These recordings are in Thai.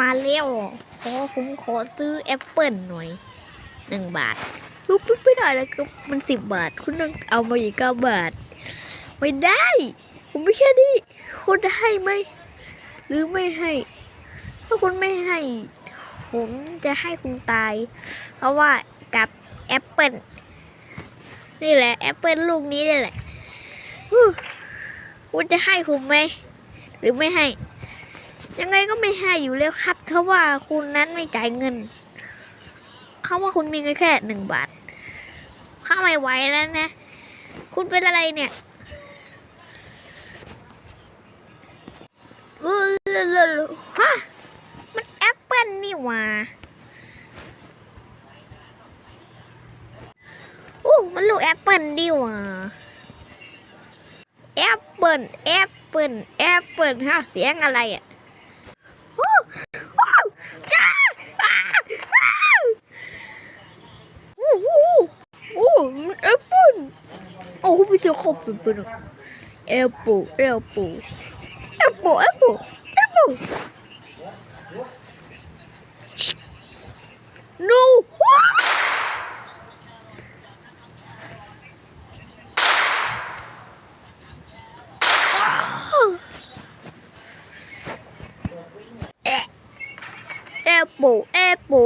มาเร็วขอผมขอซื้อแอปเปิลหน่อยหนึ่งบาทปุ๊บปุ๊บไม่ได้แล้วก็มันสิบบาท คุณต้องเอามาอีกเก้าบาท ไม่ได้ ผมไม่แค่นี้คุณให้ไหมหรือไม่ให้ ถ้าคุณไม่ให้ ผมจะให้คุณตาย เพราะว่ากับแอปเปิลนี่แหละแอปเปิลลูกนี้นี่แหละคุณจะให้ผมไหม หรือไม่ให้ ยังไงก็ไม่ให้อยู่แล้วครับเพราะว่าคุณนั้นไม่จ่ายเงินเขาว่าคุณมีเงินแค่หนึ่งบาทเข้าไม่ไหวแล้วนะ คุณเป็นอะไรเนี่ยฮะมันแอปเปิลนี่หว่าอู้มันลูกแอปเปิลดีหว่าแอปเปิลแอปเปิลแอปเปิลฮะเสียงอะไรอะอู้ว้าวจ้าอ้าอ้าวอู้อู้อู้มัน แอปเปิลโอ้คุณไปซื้อครบเป็นเป็นแอปเปิลแอปเปิลแอปเปิลแอปเปิลแอปเปิล no ว้าวแอปปูแอปปู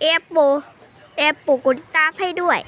แอปปูแอปปูกดติดตามให้ด้วย